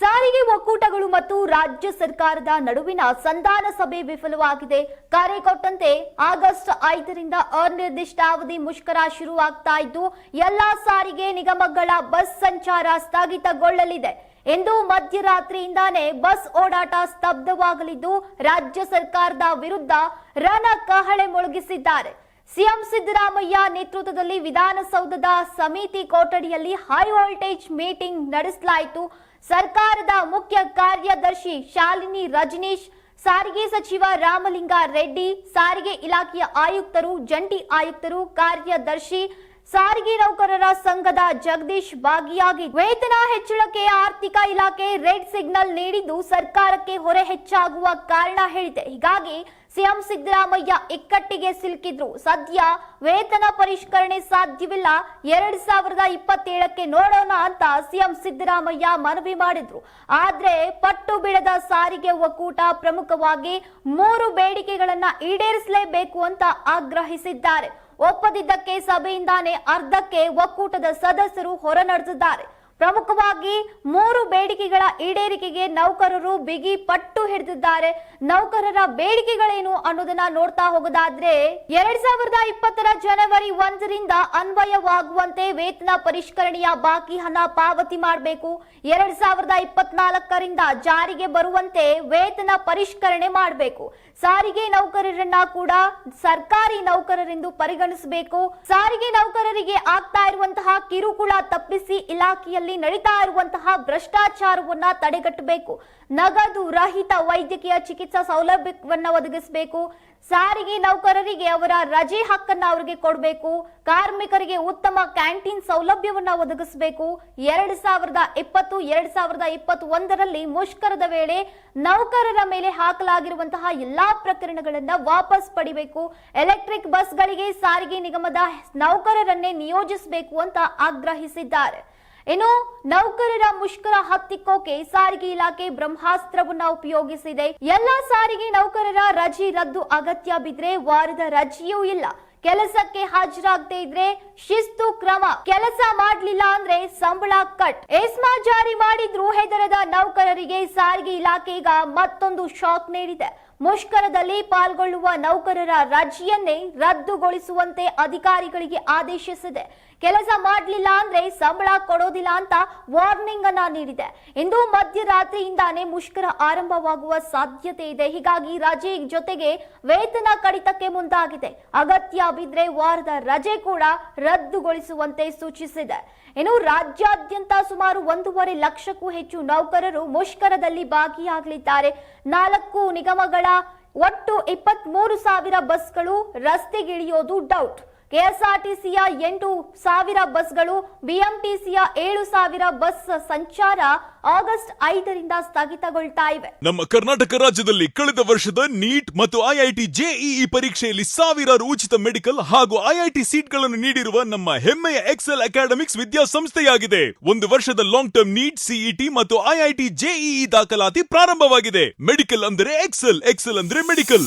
ಸಾರಿಗೆ ಒಕ್ಕೂಟಗಳು ಮತ್ತು ರಾಜ್ಯ ಸರ್ಕಾರದ ನಡುವಿನ ಸಂಧಾನ ಸಭೆ ವಿಫಲವಾಗಿದೆ. ಕರೆ ಕೊಟ್ಟಂತೆ ಆಗಸ್ಟ್ ಐದರಿಂದ ಅನಿರ್ದಿಷ್ಟಾವಧಿ ಮುಷ್ಕರ ಶುರುವಾಗ್ತಾ ಇದ್ದು, ಎಲ್ಲಾ ಸಾರಿಗೆ ನಿಗಮಗಳ ಬಸ್ ಸಂಚಾರ ಸ್ಥಗಿತಗೊಳ್ಳಲಿದೆ ಎಂದು ಮಧ್ಯರಾತ್ರಿಯಿಂದಾನೇ ಬಸ್ ಓಡಾಟ ಸ್ತಬ್ಧವಾಗಲಿದ್ದು, ರಾಜ್ಯ ಸರ್ಕಾರದ ವಿರುದ್ಧ ರಣ ಕಹಳೆ ಮೊಳಗಿಸಿದ್ದಾರೆ. ಸಿಎಂ ಸಿದ್ದರಾಮಯ್ಯ ನೇತೃತ್ವದಲ್ಲಿ ವಿಧಾನಸೌಧದ ಸಮಿತಿ ಕೊಠಡಿಯಲ್ಲಿ ಹೈ ವೋಲ್ಟೇಜ್ ಮೀಟಿಂಗ್ ನಡೆಸಲಾಯಿತು. ಸರ್ಕಾರದ ಮುಖ್ಯ ಕಾರ್ಯದರ್ಶಿ ಶಾಲಿನಿ ರಜನೀಶ್, ಸಾರಿಗೆ ಸಚಿವ ರಾಮಲಿಂಗ ರೆಡ್ಡಿ ಸಾರಿಗೆ ಇಲಾಖೆಯ ಆಯುಕ್ತರು, ಜಂಟಿ ಆಯುಕ್ತರು, ಕಾರ್ಯದರ್ಶಿ ಸಾರಿಗೆ ನೌಕರರ ಸಂಘದ ಜಗದೀಶ್ ಭಾಗಿಯಾಗಿ ವೇತನ ಹೆಚ್ಚಳಕ್ಕೆ ಆರ್ಥಿಕ ಇಲಾಖೆ ರೆಡ್ ಸಿಗ್ನಲ್ ನೀಡಿದ್ದು ಸರ್ಕಾರಕ್ಕೆ ಹೊರೆ ಹೆಚ್ಚಾಗುವ ಕಾರಣ ಹೇಳಿದೆ. ಹೀಗಾಗಿ ಸಿಎಂ ಸಿದ್ದರಾಮಯ್ಯ ಇಕ್ಕಟ್ಟಿಗೆ ಸಿಲುಕಿದ್ರು. ಸದ್ಯ ವೇತನ ಪರಿಷ್ಕರಣೆ ಸಾಧ್ಯವಿಲ್ಲ. ಎರಡ್ ಸಾವಿರದ ಇಪ್ಪತ್ತೇಳಕ್ಕೆ ನೋಡೋಣ ಅಂತ ಸಿಎಂ ಸಿದ್ದರಾಮಯ್ಯ ಮನವಿ ಮಾಡಿದ್ರು. ಆದ್ರೆ ಪಟ್ಟು ಬಿಡದ ಸಾರಿಗೆ ಒಕ್ಕೂಟ ಪ್ರಮುಖವಾಗಿ ಮೂರು ಬೇಡಿಕೆಗಳನ್ನ ಈಡೇರಿಸಲೇಬೇಕು ಅಂತ ಆಗ್ರಹಿಸಿದ್ದಾರೆ. ಒಪ್ಪದಿದ್ದಕ್ಕೆ ಸಭೆಯಿಂದಾನೇ ಅರ್ಧಕ್ಕೆ ಒಕ್ಕೂಟದ ಸದಸ್ಯರು ಹೊರ ನಡೆಸಿದ್ದಾರೆ ಪ್ರಮುಖವಾಗಿ ಮೂರು ಬೇಡಿಕೆಗಳ ಈಡೇರಿಕೆಗೆ ನೌಕರರು ಬಿಗಿ ಪಟ್ಟು ಹಿಡಿದಿದ್ದಾರೆ. ನೌಕರರ ಬೇಡಿಕೆಗಳೇನು ಅನ್ನೋದನ್ನ ನೋಡ್ತಾ ಹೋಗೋದಾದ್ರೆ, ಎರಡ್ ಸಾವಿರದ ಇಪ್ಪತ್ತರ ಜನವರಿ ಒಂದರಿಂದ ಅನ್ವಯವಾಗುವಂತೆ ವೇತನ ಪರಿಷ್ಕರಣೆಯ ಬಾಕಿ ಹಣ ಪಾವತಿ ಮಾಡಬೇಕು. ಎರಡ್ ಸಾವಿರದ ಇಪ್ಪತ್ನಾಲ್ಕರಿಂದ ಜಾರಿಗೆ ಬರುವಂತೆ ವೇತನ ಪರಿಷ್ಕರಣೆ ಮಾಡಬೇಕು. ಸಾರಿಗೆ ನೌಕರರನ್ನ ಕೂಡ ಸರ್ಕಾರಿ ನೌಕರರೆಂದು ಪರಿಗಣಿಸಬೇಕು. ಸಾರಿಗೆ ನೌಕರರಿಗೆ ಆಗ್ತಾ ಇರುವಂತಹ ಕಿರುಕುಳ ತಪ್ಪಿಸಿ ಇಲಾಖೆಯಲ್ಲಿ ನಡೀತಾ ಇರುವಂತಹ ಭ್ರಷ್ಟಾಚಾರವನ್ನ ತಡೆಗಟ್ಟಬೇಕು. ನಗದು ರಹಿತ ವೈದ್ಯಕೀಯ ಚಿಕಿತ್ಸಾ ಸೌಲಭ್ಯವನ್ನ ಒದಗಿಸಬೇಕು. ಸಾರಿಗೆ ನೌಕರರಿಗೆ ಅವರ ರಜೆ ಹಕ್ಕನ್ನ ಅವರಿಗೆ ಕೊಡಬೇಕು, ಕಾರ್ಮಿಕರಿಗೆ ಉತ್ತಮ ಕ್ಯಾಂಟೀನ್ ಸೌಲಭ್ಯವನ್ನ ಒದಗಿಸಬೇಕು. ಎರಡ್ ಸಾವಿರದ ಇಪ್ಪತ್ತು, ಎರಡ್ ಸಾವಿರದ ಇಪ್ಪತ್ತ್ ಒಂದರಲ್ಲಿ ಮುಷ್ಕರದ ವೇಳೆ ನೌಕರರ ಮೇಲೆ ಹಾಕಲಾಗಿರುವಂತಹ ಎಲ್ಲಾ ಪ್ರಕರಣಗಳನ್ನ ವಾಪಸ್ ಪಡಿಬೇಕು. ಎಲೆಕ್ಟ್ರಿಕ್ ಬಸ್ಗಳಿಗೆ ಸಾರಿಗೆ ನಿಗಮದ ನೌಕರರನ್ನೇ ನಿಯೋಜಿಸಬೇಕು ಅಂತ ಆಗ್ರಹಿಸಿದ್ದಾರೆ. ಇನ್ನು ನೌಕರರ ಮುಷ್ಕರ ಹತ್ತಿಕ್ಕೋಕೆ ಸಾರಿಗೆ ಇಲಾಖೆ ಬ್ರಹ್ಮಾಸ್ತ್ರವನ್ನ ಉಪಯೋಗಿಸಿದೆ. ಎಲ್ಲ ಸಾರಿಗೆ ನೌಕರರ ರಜೆ ರದ್ದು ಅಗತ್ಯ ಬಿದ್ರೆ ವಾರದ ರಜೆಯೂ ಇಲ್ಲ. ಕೆಲಸಕ್ಕೆ ಹಾಜರಾಗದೆ ಇದ್ರೆ ಶಿಸ್ತು ಕ್ರಮ. ಕೆಲಸ ಮಾಡಲಿಲ್ಲ ಅಂದ್ರೆ ಸಂಬಳ ಕಟ್. ಎಸ್ಮಾ ಜಾರಿ ಮಾಡಿದ್ರು ಹೆದರದ ನೌಕರರಿಗೆ ಸಾರಿಗೆ ಇಲಾಖೆ ಈಗ ಮತ್ತೊಂದು ಶಾಕ್ ನೀಡಿದೆ. ಮುಷ್ಕರದಲ್ಲಿ ಪಾಲ್ಗೊಳ್ಳುವ ನೌಕರರ ರಜೆಯನ್ನೇ ರದ್ದುಗೊಳಿಸುವಂತೆ ಅಧಿಕಾರಿಗಳಿಗೆ ಆದೇಶಿಸಿದೆ. ಕೆಲಸ ಮಾಡಲಿಲ್ಲ ಅಂದ್ರೆ ಸಂಬಳ ಕೊಡೋದಿಲ್ಲ ಅಂತ ವಾರ್ನಿಂಗ್ ಅನ್ನ ನೀಡಿದೆ. ಇಂದು ಮಧ್ಯರಾತ್ರಿಯಿಂದಾನೇ ಮುಷ್ಕರ ಆರಂಭವಾಗುವ ಸಾಧ್ಯತೆ ಇದೆ. ಹೀಗಾಗಿ ರಜೆ ಜೊತೆಗೆ ವೇತನ ಕಡಿತಕ್ಕೆ ಮುಂದಾಗಿದೆ. ಅಗತ್ಯ ಬಿದ್ರೆ ವಾರದ ರಜೆ ಕೂಡ ರದ್ದುಗೊಳಿಸುವಂತೆ ಸೂಚಿಸಿದೆ. ಇನ್ನು ರಾಜ್ಯಾದ್ಯಂತ ಸುಮಾರು ಒಂದೂವರೆ ಲಕ್ಷಕ್ಕೂ ಹೆಚ್ಚು ನೌಕರರು ಮುಷ್ಕರದಲ್ಲಿ ಭಾಗಿಯಾಗಲಿದ್ದಾರೆ. ನಾಲ್ಕು ನಿಗಮಗಳ ಒಟ್ಟು ಇಪ್ಪತ್ತ್ ಮೂರು ಸಾವಿರ ಬಸ್ಗಳು ರಸ್ತೆಗಿಳಿಯೋದು ಡೌಟ್ ಕೆಎಸ್ಆರ್ಟಿಸಿಯ ಎಂಟು ಸಾವಿರ ಬಸ್ಗಳು, ಬಿಎಂಟಿಸಿಯ ಏಳು ಸಾವಿರ ಬಸ್ ಸಂಚಾರ ಆಗಸ್ಟ್ ಐದರಿಂದ ಸ್ಥಗಿತಗೊಳ್ತಾ ಇವೆ. ನಮ್ಮ ಕರ್ನಾಟಕ ರಾಜ್ಯದಲ್ಲಿ ಕಳೆದ ವರ್ಷದ ನೀಟ್ ಮತ್ತು ಐಐಟಿ ಜೆಇಇ ಪರೀಕ್ಷೆಯಲ್ಲಿ ಸಾವಿರಾರು ಉಚಿತ ಮೆಡಿಕಲ್ ಹಾಗೂ ಐಐಟಿ ಸೀಟ್ಗಳನ್ನು ನೀಡಿರುವ ನಮ್ಮ ಹೆಮ್ಮೆಯ ಎಕ್ಸೆಲ್ ಅಕಾಡೆಮಿಕ್ಸ್ ವಿದ್ಯಾಸಂಸ್ಥೆಯಾಗಿದೆ. ಒಂದು ವರ್ಷದ ಲಾಂಗ್ ಟರ್ಮ್ ನೀಟ್ ಸಿಇಟಿ ಮತ್ತು ಐಐಟಿ ಜೆಇಇ ದಾಖಲಾತಿ ಪ್ರಾರಂಭವಾಗಿದೆ. ಮೆಡಿಕಲ್ ಅಂದರೆ ಎಕ್ಸೆಲ್ ಎಕ್ಸೆಲ್ ಅಂದ್ರೆ ಮೆಡಿಕಲ್.